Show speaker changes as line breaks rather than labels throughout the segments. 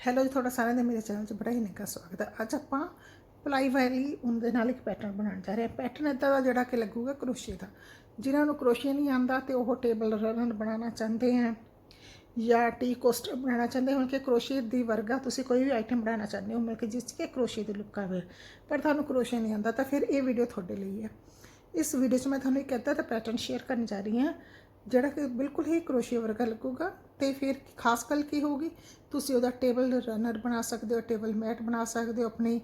Hello ਜੀ, ਤੁਹਾਡਾ ਸਾਰਿਆਂ ਦਾ ਮੇਰੇ ਚੈਨਲ 'ਚ ਬੜਾ ਹੀ ਨਿੱਘਾ ਸਵਾਗਤ ਹੈ। ਅੱਜ ਆਪਾਂ ਪਲਾਈ ਵਾਲੀ ਉਨ ਦੇ ਨਾਲ ਇੱਕ ਪੈਟਰਨ ਬਣਾਉਣ ਜਾ ਰਹੇ ਹਾਂ। ਪੈਟਰਨ ਇਦਾਂ ਦਾ ਜਿਹੜਾ ਕਿ ਲੱਗੂਗਾ ਕਰੋਸ਼ੀਏ ਦਾ। ਜਿਨ੍ਹਾਂ ਨੂੰ ਕਰੋਸ਼ੀਆ ਨਹੀਂ ਆਉਂਦਾ ਤੇ ਉਹ ਟੇਬਲ ਰਨਰ ਬਣਾਉਣਾ ਚਾਹੁੰਦੇ ਆ ਜਾਂ ਟੀ ਕੋਸਟਰ ਬਣਾਉਣਾ ਚਾਹੁੰਦੇ ਹੋ ਕਿ ਕਰੋਸ਼ੀਏ ਦੀ ਵਰਗਾ ਤੁਸੀਂ ਕੋਈ ਵੀ ਆਈਟਮ ਬਣਾਉਣਾ ਚਾਹੁੰਦੇ ਹੋ, ਮਤਲਬ ਕਿ ਜਿਸ 'ਚ ਕਿ ਕਰੋਸ਼ੀਏ ਦੀ ਲੁੱਕ ਆਵੇ, ਪਰ ਤੁਹਾਨੂੰ ਕਰੋਸ਼ੀਆ ਨਹੀਂ ਆਉਂਦਾ ਤਾਂ ਫਿਰ ਇਹ ਵੀਡੀਓ ਤੁਹਾਡੇ ਲਈ ਹੈ। ਇਸ ਵੀਡੀਓ 'ਚ ਮੈਂ ਤੁਹਾਨੂੰ ਇੱਕ ਇੱਦਾਂ ਦਾ ਪੈਟਰਨ ਸ਼ੇਅਰ ਕਰਨ ਜਾ ਰਹੀ ਹਾਂ ਜਿਹੜਾ ਕਿ ਬਿਲਕੁਲ ਹੀ ਕਰੋਸ਼ੀਆ ਵਰਗਾ ਲੱਗੂਗਾ ਤੇ ਫਿਰ ਖਾਸ ਗੱਲ ਕੀ ਹੋਊਗੀ? ਤੁਸੀਂ ਉਹਦਾ ਟੇਬਲ ਰਨਰ ਬਣਾ ਸਕਦੇ ਹੋ, ਟੇਬਲ ਮੈਟ ਬਣਾ ਸਕਦੇ ਹੋ, ਆਪਣੀ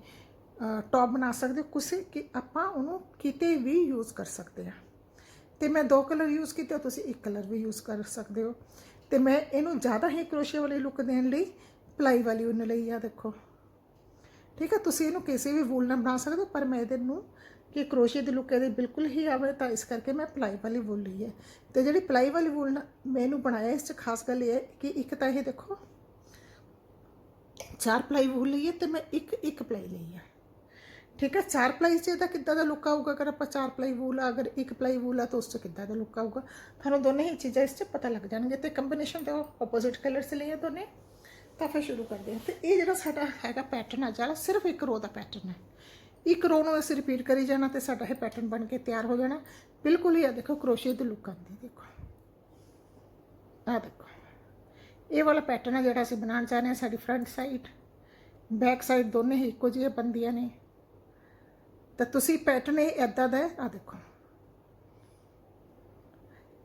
ਟੌਪ ਬਣਾ ਸਕਦੇ ਹੋ ਕਿਸੇ ਕਿ ਆਪਾਂ ਉਹਨੂੰ ਕਿਤੇ ਵੀ ਯੂਜ਼ ਕਰ ਸਕਦੇ ਹਾਂ। ਤੇ ਮੈਂ ਦੋ ਕਲਰ ਯੂਜ਼ ਕੀਤੇ ਤੁਸੀਂ ਇੱਕ ਕਲਰ ਵੀ ਯੂਜ਼ ਕਰ ਸਕਦੇ ਹੋ। ਤੇ ਮੈਂ ਇਹਨੂੰ ਜ਼ਿਆਦਾ ਹੀ ਕਰੋਸ਼ੀਆ ਵਾਲੀ ਲੁੱਕ ਦੇਣ ਲਈ ਪਲਾਈ ਵਾਲੀ ਉਨ ਲਈ ਆ ਦੇਖੋ। ਠੀਕ ਹੈ ਤੁਸੀਂ ਇਹਨੂੰ ਕਿਸੇ ਵੀ ਵੂਲ ਨਾਲ ਬਣਾ ਸਕਦੇ ਹੋ, ਪਰ ਮੈਂ ਇਹਦੇ ਨੂੰ ਕਿ ਕਰੋਸ਼ੀਆ ਦੀ ਲੁੱਕ ਇਹਦੇ ਬਿਲਕੁਲ ਹੀ ਆਵੇ, ਤਾਂ ਇਸ ਕਰਕੇ ਮੈਂ ਪਲਾਈ ਵਾਲੀ ਵੂਲ ਲਈ ਹੈ। ਤੇ ਜਿਹੜੀ ਪਲਾਈ ਵਾਲੀ ਵੂਲ ਨਾ ਮੈਂ ਬਣਾਇਆ, ਇਸ 'ਚ ਖਾਸ ਗੱਲ ਇਹ ਹੈ ਕਿ ਇੱਕ ਤਾਂ ਇਹ ਦੇਖੋ, ਚਾਰ ਪਲਾਈ ਵੂਲ ਲਈ ਹੈ ਤੇ ਮੈਂ ਇੱਕ ਇੱਕ ਪਲਾਈ ਲਈ ਹੈ। ਠੀਕ ਹੈ, ਚਾਰ ਪਲਾਈ 'ਚ ਇਹਦਾ ਕਿੱਦਾਂ ਦਾ ਲੁੱਕ ਆਊਗਾ? ਅਗਰ ਆਪਾਂ ਚਾਰ ਪਲਾਈ ਵੂਲ ਆ ਅਗਰ ਇੱਕ ਪਲਾਈ ਵੂਲ ਆ ਤਾਂ ਉਸ 'ਚ ਕਿੱਦਾਂ ਦਾ ਲੁੱਕ ਆਊਗਾ? ਤੁਹਾਨੂੰ ਦੋਨੇ ਹੀ ਚੀਜ਼ਾਂ ਇਸ 'ਚ ਪਤਾ ਲੱਗ ਜਾਣਗੇ ਤੇ ਕੰਬੀਨੇਸ਼ਨ ਦਾ ਆਪੋਜ਼ਿਟ ਕਲਰਸ ਲਈਏ ਦੋਨੇ। ਤਾਂ ਫਿਰ ਸ਼ੁਰੂ ਕਰਦੇ ਹਾਂ। ਤੇ ਇਹ ਜਿਹੜਾ ਸਾਡਾ ਹੈਗਾ ਪੈਟਰਨ ਆ, ਜਿਹੜਾ ਸਿਰਫ ਇੱਕ ਰੋ ਦਾ ਪੈਟਰਨ ਹੈ। ਇੱਕ ਰੋ ਨੂੰ ਅਸੀਂ ਰਿਪੀਟ ਕਰੀ ਜਾਣਾ ਤੇ ਸਾਡਾ ਇਹ ਪੈਟਰਨ ਬਣ ਕੇ ਤਿਆਰ ਹੋ ਜਾਣਾ। ਬਿਲਕੁਲ ਹੀ ਆ ਦੇਖੋ ਕਰੋਸ਼ੀਏ ਦੀ ਲੁੱਕ ਆਉਂਦੀ ਦੇਖੋ। ਆ ਦੇਖੋ। ਇਹ ਵਾਲਾ ਪੈਟਰਨ ਹੈ ਜਿਹੜਾ ਅਸੀਂ ਬਣਾਉਣ ਚਾਹ ਰਹੇ ਹਾਂ ਸਾਡੀ ਫਰੰਟ ਸਾਈਡ ਬੈਕ ਸਾਈਡ ਦੋਨੇ ਹੀ ਇੱਕੋ ਜਿਹੇ ਬੰਦੀਆਂ ਨੇ। ਤਾਂ ਤੁਸੀਂ ਪੈਟਰਨ ਇਹ ਇਦਾਂ ਦਾ ਆ ਦੇਖੋ।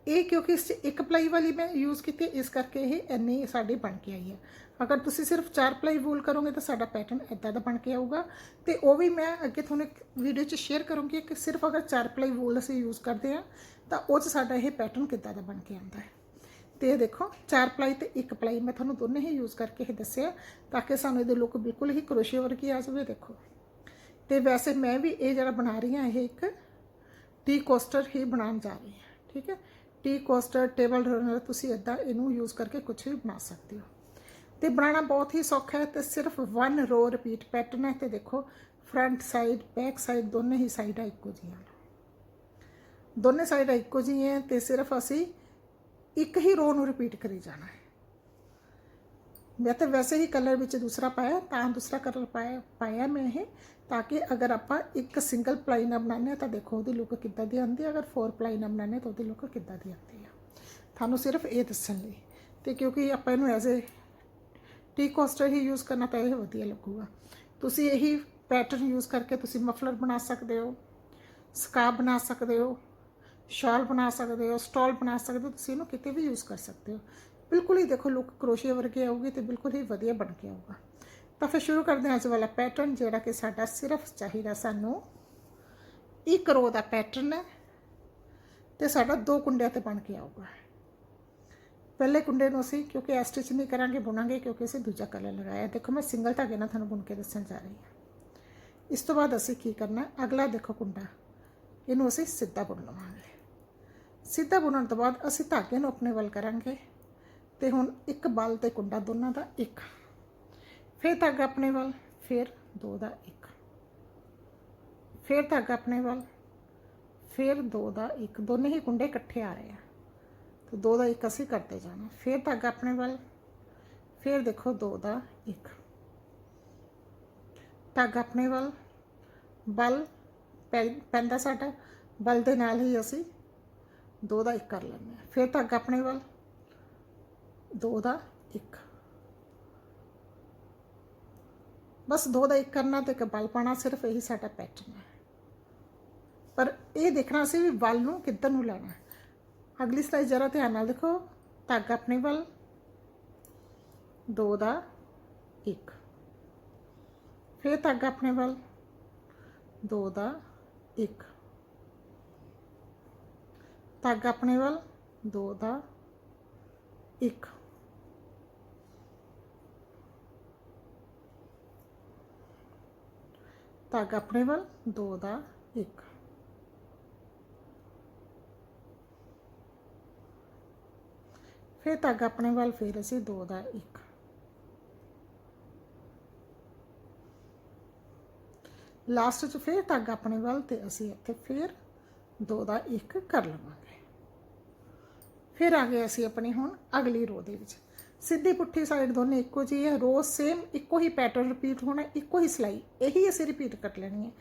ਇਹ ਕਿਉਂਕਿ ਇਸ 'ਚ ਇੱਕ ਪਲਾਈ ਵਾਲੀ ਮੈਂ ਯੂਜ਼ ਕੀਤੀ ਇਸ ਕਰਕੇ ਇਹ ਇੰਨੀ ਸਾਡੀ ਬਣ ਕੇ ਆਈ ਹੈ। ਅਗਰ ਤੁਸੀਂ ਸਿਰਫ ਚਾਰ ਪਲਾਈ ਵੂਲ ਕਰੋਗੇ ਤਾਂ ਸਾਡਾ ਪੈਟਰਨ ਇਦਾਂ ਦਾ ਬਣ ਕੇ ਆਊਗਾ। ਤੇ ਉਹ ਵੀ ਮੈਂ ਅੱਗੇ ਤੁਹਾਨੂੰ ਇੱਕ ਵੀਡੀਓ 'ਚ ਸ਼ੇਅਰ ਕਰੂੰਗੀ ਕਿ ਸਿਰਫ ਅਗਰ ਚਾਰ ਪਲਾਈ ਵੂਲ ਅਸੀਂ ਯੂਜ਼ ਕਰਦੇ ਆ ਤਾਂ ਉਹ 'ਚ ਸਾਡਾ ਇਹ ਪੈਟਰਨ ਕਿੱਦਾਂ ਦਾ ਬਣ ਕੇ ਆਉਂਦਾ ਹੈ। ਤੇ ਦੇਖੋ, ਚਾਰ ਪਲਾਈ ਤੇ ਇੱਕ ਪਲਾਈ ਮੈਂ ਤੁਹਾਨੂੰ ਦੋਨੇ ਹੀ ਯੂਜ਼ ਕਰਕੇ ਇਹ ਦੱਸਿਆ, ਤਾਂ ਕਿ ਸਾਨੂੰ ਇਹਦੇ ਲੁੱਕ ਬਿਲਕੁਲ ਹੀ ਕਰੋਸ਼ੀਆ ਵਰਗੀ ਆ ਜਾਵੇ, ਦੇਖੋ। ਤੇ ਵੈਸੇ ਮੈਂ ਵੀ ਇਹ ਜਿਹੜਾ ਬਣਾ ਰਹੀ ਹਾਂ, ਇਹ ਇੱਕ ਟੀ ਕੋਸਟਰ ਹੀ ਬਣਾਉਣ ਜਾ ਰਹੀ ਹਾਂ, ਠੀਕ ਹੈ? ਟੀ ਕੋਸਟਰ ਟੇਬਲ ਰਨਰ ਤੁਸੀਂ ਇਦਾਂ ਇਹਨੂੰ ਯੂਜ਼ ਕਰਕੇ ਕੁਝ ਵੀ ਬਣਾ ਸਕਦੇ ਹੋ। ਤੇ ਬਣਾਉਣਾ ਬਹੁਤ ਹੀ ਸੌਖਾ ਹੈ ਤੇ ਸਿਰਫ ਵਨ ਰੋ ਰਿਪੀਟ ਪੈਟਰਨ ਹੈ ਤੇ ਦੇਖੋ ਫਰੰਟ ਸਾਈਡ ਬੈਕ ਸਾਈਡ ਦੋਨੇ ਹੀ ਸਾਈਡਾਂ ਇੱਕੋ ਜਿਹੀਆਂ ਦੋਨੇ ਸਾਈਡਾਂ ਇੱਕੋ ਜਿਹੀਆਂ ਤੇ ਸਿਰਫ ਅਸੀਂ ਇੱਕ ਹੀ ਰੋ ਨੂੰ ਰਿਪੀਟ ਕਰੀ ਜਾਣਾ ਹੈ। ਮੈਂ ਤਾਂ ਵੈਸੇ ਹੀ ਕਲਰ ਵਿੱਚ ਦੂਸਰਾ ਪਾਇਆ, ਤਾਂ ਦੂਸਰਾ ਕਲਰ ਪਾਇਆ ਪਾਇਆ ਮੈਂ ਇਹ, ਤਾਂ ਕਿ ਅਗਰ ਆਪਾਂ ਇੱਕ ਸਿੰਗਲ ਪਲਾਈ ਨਾਲ ਬਣਾਉਂਦੇ ਹਾਂ ਤਾਂ ਦੇਖੋ ਉਹਦੀ ਲੁੱਕ ਕਿੱਦਾਂ ਦੀ ਆਉਂਦੀ ਹੈ, ਅਗਰ ਫੋਰ ਪਲਾਈ ਨਾਲ ਬਣਾਉਂਦੇ ਹਾਂ ਤਾਂ ਉਹਦੀ ਲੁੱਕ ਕਿੱਦਾਂ ਦੀ ਆਉਂਦੀ ਹੈ। ਤੁਹਾਨੂੰ ਸਿਰਫ ਇਹ ਦੱਸਣ ਲਈ, ਤੇ ਕਿਉਂਕਿ ਆਪਾਂ ਇਹਨੂੰ ਐਜ਼ ਏ ਟੀ ਕੋਸਟਰ ਹੀ ਯੂਜ਼ ਕਰਨਾ ਤਾਂ ਇਹ ਵਧੀਆ ਲੱਗੂਗਾ। ਤੁਸੀਂ ਇਹੀ ਪੈਟਰਨ ਯੂਜ਼ ਕਰਕੇ ਤੁਸੀਂ ਮਫਲਰ ਬਣਾ ਸਕਦੇ ਹੋ ਸਕਾਰਫ ਬਣਾ ਸਕਦੇ ਹੋ, ਸ਼ਾਲ ਬਣਾ ਸਕਦੇ ਹੋ, ਸਟਾਲ ਬਣਾ ਸਕਦੇ ਹੋ, ਤੁਸੀਂ ਇਹਨੂੰ ਕਿਤੇ ਵੀ ਯੂਜ਼ ਕਰ ਸਕਦੇ ਹੋ। ਬਿਲਕੁਲ ਹੀ ਦੇਖੋ ਲੁੱਕ ਕਰੋਸ਼ੀਆ ਵਰਗੀ ਆਊਗੀ ਤੇ ਬਿਲਕੁਲ ਹੀ ਵਧੀਆ ਬਣ ਕੇ ਆਊਗਾ। ਤਾਂ ਫਿਰ ਸ਼ੁਰੂ ਕਰਦੇ ਹਾਂ ਅੱਜ ਵਾਲਾ ਪੈਟਰਨ, ਜਿਹੜਾ ਕਿ ਸਾਡਾ ਸਿਰਫ ਚਾਹੀਦਾ ਸਾਨੂੰ ਇੱਕ ਰੋ ਦਾ ਪੈਟਰਨ ਹੈ ਤੇ ਸਾਡਾ ਦੋ ਕੁੰਡਿਆਂ ਤੇ ਬਣ ਕੇ ਆਊਗਾ। ਪਹਿਲੇ ਕੁੰਡੇ ਨੂੰ ਅਸੀਂ, ਕਿਉਂਕਿ ਐ ਸਟਿਚ ਨਹੀਂ ਕਰਾਂਗੇ, ਬੁਣਾਂਗੇ, ਕਿਉਂਕਿ ਅਸੀਂ ਦੂਜਾ ਕਲਰ ਲਗਾਇਆ। ਦੇਖੋ, ਮੈਂ ਸਿੰਗਲ ਧਾਗੇ ਨਾਲ ਤੁਹਾਨੂੰ ਬੁਣ ਕੇ ਦੱਸਣ ਜਾ ਰਹੀ ਹਾਂ। ਇਸ ਤੋਂ ਬਾਅਦ ਅਸੀਂ ਕੀ ਕਰਨਾ, ਅਗਲਾ ਦੇਖੋ ਕੁੰਡਾ। ਇਹਨੂੰ ਅਸੀਂ ਸਿੱਧਾ ਬੁਣ ਲਵਾਂਗੇ। ਸਿੱਧਾ ਬੁਣਨ ਤੋਂ ਬਾਅਦ ਅਸੀਂ ਧਾਗੇ ਨੂੰ ਆਪਣੇ ਵੱਲ ਕਰਾਂਗੇ। ਤੇ ਹੁਣ ਇੱਕ ਬਲ ਤੇ ਕੁੰਡਾ ਦੋਨਾਂ ਦਾ ਇੱਕ। ਫਿਰ ਧਾਗਾ ਆਪਣੇ ਵੱਲ, ਫਿਰ ਦੋ ਦਾ ਇੱਕ। ਫਿਰ ਧਾਗਾ ਆਪਣੇ ਵੱਲ, ਫਿਰ ਦੋ ਦਾ ਇੱਕ। ਦੋਨੇ ਹੀ ਕੁੰਡੇ ਇਕੱਠੇ ਆ ਰਹੇ ਆ। ਤੇ ਦੋ ਦਾ ਇੱਕ ਅਸੀਂ ਕਰਦੇ ਜਾਣਾ ਫਿਰ ਧਾਗਾ ਆਪਣੇ ਵੱਲ। ਫਿਰ ਦੇਖੋ ਦੋ ਦਾ ਇੱਕ। ਧਾਗਾ ਆਪਣੇ ਵੱਲ। ਬਲ ਪੈ- ਪੈਂਦਾ ਸਾਡਾ। ਬਲ ਦੇ ਨਾਲ ਹੀ ਅਸੀਂ ਦੋ ਦਾ ਇੱਕ ਕਰ ਲੈਂਦੇ ਹਾਂ ਫਿਰ ਧਾਗਾ ਆਪਣੇ ਵੱਲ। ਦੋ ਦਾ ਇੱਕ। ਬਸ ਦੋ ਦਾ ਇੱਕ ਕਰਨਾ ਤੇ ਇੱਕ ਬਲ ਪਾਣਾ ਸਿਰਫ ਇਹੀ ਸਾਡਾ ਪੈਟਰਨ ਹੈ। ਪਰ ਇਹ ਦੇਖਣਾ ਸੀ ਵੀ ਬਲ ਨੂੰ ਕਿੱਧਰ ਨੂੰ ਲੈਣਾ ਹੈ। ਅਗਲੀ ਸਲਾਈਡ ਜਰਾ ਧਿਆਨ ਨਾਲ ਦੇਖੋ। ਧਾਗਾ ਆਪਣੇ ਵੱਲ। ਦੋ ਦਾ ਇੱਕ। ਫਿਰ ਧਾਗਾ ਆਪਣੇ ਵੱਲ। ਦੋ ਦਾ ਇੱਕ। ਧਾਗਾ ਆਪਣੇ ਵੱਲ। ਦੋ ਦਾ ਇੱਕ। ਧਾਗਾ ਆਪਣੇ ਵੱਲ। ਦੋ ਦਾ ਇੱਕ। ਫਿਰ ਧਾਗਾ ਆਪਣੇ ਵੱਲ ਫਿਰ ਅਸੀਂ ਦੋ ਦਾ ਇੱਕ। ਲਾਸਟ 'ਚ ਫਿਰ ਧਾਗਾ ਆਪਣੇ ਵੱਲ ਤੇ ਅਸੀਂ ਇੱਥੇ ਫਿਰ ਦੋ ਦਾ ਇੱਕ ਕਰ ਲਵਾਂਗੇ। ਫਿਰ ਆ ਗਏ ਅਸੀਂ ਆਪਣੀ ਹੁਣ ਅਗਲੀ ਰੋ ਦੇ ਵਿੱਚ। ਸਿੱਧੀ ਪੁੱਠੀ ਸਾਈਡ ਦੋਨੇ ਇੱਕੋ ਜਿਹੀ ਹੈ ਰੋ ਸੇਮ ਇੱਕੋ ਹੀ ਪੈਟਰਨ ਰਿਪੀਟ ਹੋਣਾ, ਇੱਕੋ ਹੀ ਸਿਲਾਈ, ਇਹੀ ਅਸੀਂ ਰਿਪੀਟ ਕਰ ਲੈਣੀ ਹੈ।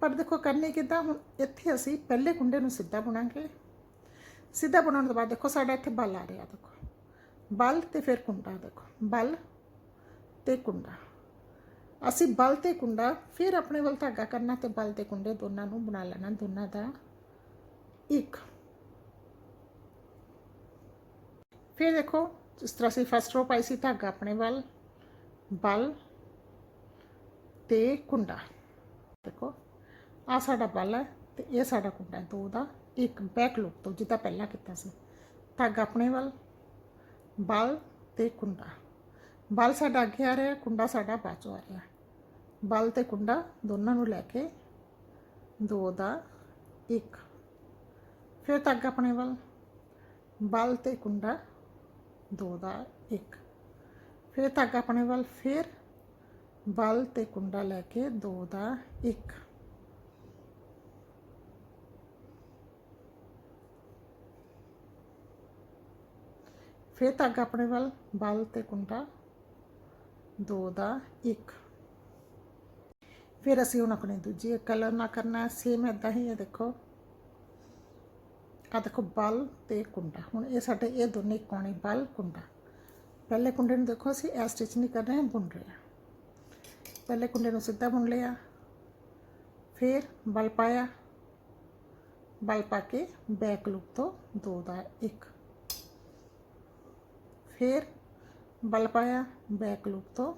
ਪਰ ਦੇਖੋ ਕਰਨੀ ਕਿੱਦਾਂ, ਹੁਣ ਇੱਥੇ ਅਸੀਂ ਪਹਿਲੇ ਕੁੰਡੇ ਨੂੰ ਸਿੱਧਾ ਬੁਣਾਂਗੇ। ਸਿੱਧਾ ਬਣਾਉਣ ਤੋਂ ਬਾਅਦ ਦੇਖੋ ਸਾਡਾ ਇੱਥੇ ਬਲ ਆ ਰਿਹਾ, ਦੇਖੋ। ਬਲ ਤੇ ਫਿਰ ਕੁੰਡਾ ਦੇਖੋ, ਬਲ ਤੇ ਕੁੰਡਾ। ਅਸੀਂ ਬਲ ਤੇ ਕੁੰਡਾ ਫਿਰ ਆਪਣੇ ਵੱਲ ਧਾਗਾ ਕਰਨਾ ਤੇ ਬਲ ਤੇ ਕੁੰਡੇ ਦੋਨਾਂ ਨੂੰ ਬਣਾ ਲੈਣਾ, ਦੋਨਾਂ ਦਾ ਇੱਕ। ਫਿਰ ਦੇਖੋ, ਜਿਸ ਤਰ੍ਹਾਂ ਅਸੀਂ ਫਸਟ ਰੋ ਪਾਈ ਸੀ ਧਾਗਾ ਆਪਣੇ ਵੱਲ, ਬਲ ਤੇ ਕੁੰਡਾ। ਦੇਖੋ ਆ ਸਾਡਾ ਬਲ ਹੈ ਤੇ ਇਹ ਸਾਡਾ ਕੁੰਡਾ ਦੋ ਦਾ ਇੱਕ ਬੈਕ ਲੁੱਕ ਤੋਂ ਜਿੱਦਾਂ ਪਹਿਲਾਂ ਕੀਤਾ ਸੀ। ਧਾਗਾ ਆਪਣੇ ਵੱਲ ਬਲ ਤੇ ਕੁੰਡਾ। ਬਲ ਸਾਡਾ ਅੱਗੇ ਆ ਰਿਹਾ, ਕੁੰਡਾ ਸਾਡਾ ਬਾਅਦ ਆ ਰਿਹਾ। ਬਲ ਤੇ ਕੁੰਡਾ ਦੋਨਾਂ ਨੂੰ ਲੈ ਕੇ ਦੋ ਦਾ ਇੱਕ। ਫਿਰ ਧਾਗਾ ਆਪਣੇ ਵੱਲ। ਬਲ ਤੇ ਕੁੰਡਾ ਦੋ ਦਾ ਇੱਕ। ਫਿਰ ਧਾਗਾ ਆਪਣੇ ਵੱਲ। ਫਿਰ ਬਲ ਤੇ ਕੁੰਡਾ ਲੈ ਕੇ ਦੋ ਦਾ ਇੱਕ। ਫਿਰ ਧਾਗਾ ਆਪਣੇ ਵੱਲ, ਬਲ ਤੇ ਕੁੰਡਾ, ਦੋ ਦਾ ਇੱਕ। ਫਿਰ ਅਸੀਂ ਹੁਣ ਆਪਣੇ ਦੂਜੀ ਕਲਰ ਨਾਲ ਕਰਨਾ ਸੇਮ ਇਦਾਂ ਹੀ ਹੈ ਦੇਖੋ। ਆ ਦੇਖੋ, ਬਲ ਤੇ ਕੁੰਡਾ। ਹੁਣ ਇਹ ਸਾਡੇ, ਇਹ ਦੋਨੇ ਕੋਣੇ ਬਲ, ਕੁੰਡਾ। ਪਹਿਲੇ ਕੁੰਡੇ ਨੂੰ ਦੇਖੋ, ਅਸੀਂ ਐ ਸਟਿਚ ਨਹੀਂ ਕਰ ਰਹੇ ਹਾਂ ਬੁਣ ਰਹੇ ਹਾਂ ਪਹਿਲੇ ਕੁੰਡੇ ਨੂੰ ਸਿੱਧਾ ਬੁਣ ਲਿਆ। ਫਿਰ ਬਲ ਪਾਇਆ। ਬਲ ਪਾ ਕੇ ਬੈਕ ਲੁੱਕ ਤੋਂ ਦੋ ਦਾ ਇੱਕ। ਫਿਰ ਬਲ ਪਾਇਆ ਬੈਕ ਲੂਪ ਤੋਂ।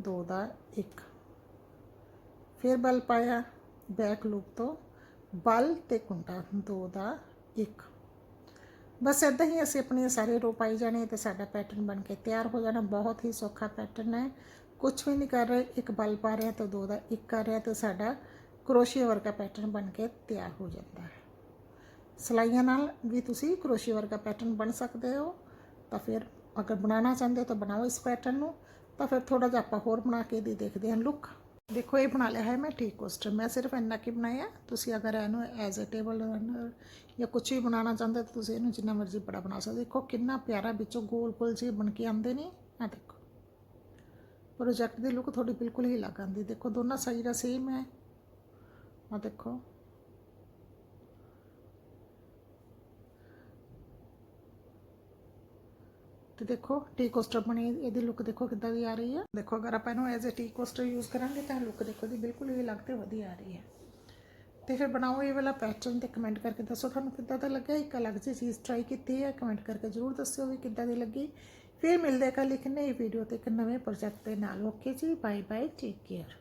ਦੋ ਦਾ ਇੱਕ। ਫਿਰ ਬਲ ਪਾਇਆ ਬੈਕ ਲੂਪ ਤੋਂ। ਬਲ ਤੇ ਕੁੰਡਾ, ਦੋ ਦਾ ਇੱਕ। ਬਸ ਇਦਾਂ ਹੀ ਅਸੀਂ ਆਪਣੀਆਂ ਸਾਰੇ ਰੋ ਪਾਈ ਜਾਣੇ ਤੇ ਸਾਡਾ ਪੈਟਰਨ ਬਣ ਕੇ ਤਿਆਰ ਹੋ ਜਾਣਾ। ਬਹੁਤ ਹੀ ਸੌਖਾ ਪੈਟਰਨ ਹੈ। ਕੁਝ ਵੀ ਨਹੀਂ ਕਰ ਰਹੇ, ਇੱਕ ਬਲ ਪਾ ਰਹੇ ਤਾਂ ਦੋ ਦਾ ਇੱਕ ਕਰ ਰਿਹਾ ਤਾਂ ਸਾਡਾ ਕਰੋਸ਼ੀਆ ਵਰਗਾ ਪੈਟਰਨ ਬਣ ਕੇ ਤਿਆਰ ਹੋ ਜਾਂਦਾ ਹੈ। ਸਲਾਈਆਂ ਨਾਲ ਵੀ ਤੁਸੀਂ ਕਰੋਸ਼ੀਆ ਵਰਗਾ ਪੈਟਰਨ ਬਣ ਸਕਦੇ ਹੋ। ਤਾਂ ਫਿਰ ਅਗਰ ਬਣਾਉਣਾ ਚਾਹੁੰਦੇ ਹੋ ਤਾਂ ਬਣਾਓ ਇਸ ਪੈਟਰਨ ਨੂੰ, ਤਾਂ ਫਿਰ ਥੋੜਾ ਜਿਹਾ ਆਪਾਂ ਹੋਰ ਬਣਾ ਕੇ ਦੀ ਦੇਖਦੇ ਹਾਂ ਲੁੱਕ ਦੇਖੋ, ਇਹ ਬਣਾ ਲਿਆ ਹੈ ਮੈਂ ਟੀ ਕੋਸਟਰ ਮੈਂ ਸਿਰਫ ਇੰਨਾ ਕੀ ਬਣਾਇਆ, ਤੁਸੀਂ ਅਗਰ ਇਹਨੂੰ ਐਜ਼ ਅ ਟੇਬਲ ਰਨਰ ਜਾਂ ਕੁਝ ਵੀ ਬਣਾਉਣਾ ਚਾਹੁੰਦੇ ਤਾਂ ਤੁਸੀਂ ਇਹਨੂੰ ਜਿੰਨਾ ਮਰਜ਼ੀ ਬੜਾ ਬਣਾ ਸਕਦੇ ਦੇਖੋ, ਕਿੰਨਾ ਪਿਆਰਾ ਵਿੱਚੋਂ ਗੋਲ ਗੋਲ ਜਿਹੇ ਬਣ ਕੇ ਆਉਂਦੇ ਨੇ। ਆ ਦੇਖੋ। ਪ੍ਰੋਜੈਕਟ ਦੀ ਲੁੱਕ ਤੁਹਾਡੀ ਬਿਲਕੁਲ ਹੀ ਲੱਗ ਆਉਂਦੀ। ਦੇਖੋ, ਦੋਨਾਂ ਸਾਈਡਾਂ ਸੇਮ ਹੈ। ਆ ਦੇਖੋ। ਤੇ ਦੇਖੋ ਟੀ ਕੋਸਟਰ ਬਣੀ, ਇਹਦੀ ਲੁੱਕ ਦੇਖੋ ਕਿੱਦਾਂ ਦੀ ਆ ਰਹੀ ਹੈ ਦੇਖੋ, ਅਗਰ ਆਪਾਂ ਇਹਨੂੰ as a tea coaster use ਕਰਾਂਗੇ ਤਾਂ ਲੁੱਕ ਦੇਖੋ ਦੀ ਬਿਲਕੁਲ ਹੀ ਅਲੱਗ ਤੇ ਵਧੀਆ ਆ ਰਹੀ ਹੈ। ਤੇ ਫਿਰ ਬਣਾਓ ਇਹ ਵਾਲਾ ਪੈਟਰਨ ਤੇ ਕਮੈਂਟ ਕਰਕੇ ਦੱਸੋ ਤੁਹਾਨੂੰ ਕਿੱਦਾਂ ਦਾ ਲੱਗਿਆ? ਇੱਕ ਅਲੱਗ ਜਿਹੀ ਚੀਜ਼ ਟਰਾਈ ਕੀਤੀ ਹੈ ਕਮੈਂਟ ਕਰਕੇ ਜ਼ਰੂਰ ਦੱਸਿਓ ਵੀ ਕਿੱਦਾਂ ਦੀ ਲੱਗੀ। ਫਿਰ ਮਿਲਦੇ ਕੱਲ੍ਹ ਇੱਕ ਨਈ ਵੀਡੀਓ ਤੇ ਇੱਕ ਨਵੇਂ ਪ੍ਰੋਜੈਕਟ ਦੇ ਨਾਲ। ਓਕੇ ਜੀ ਬਾਏ ਬਾਏ ਟੇਕ ਕੇਅਰ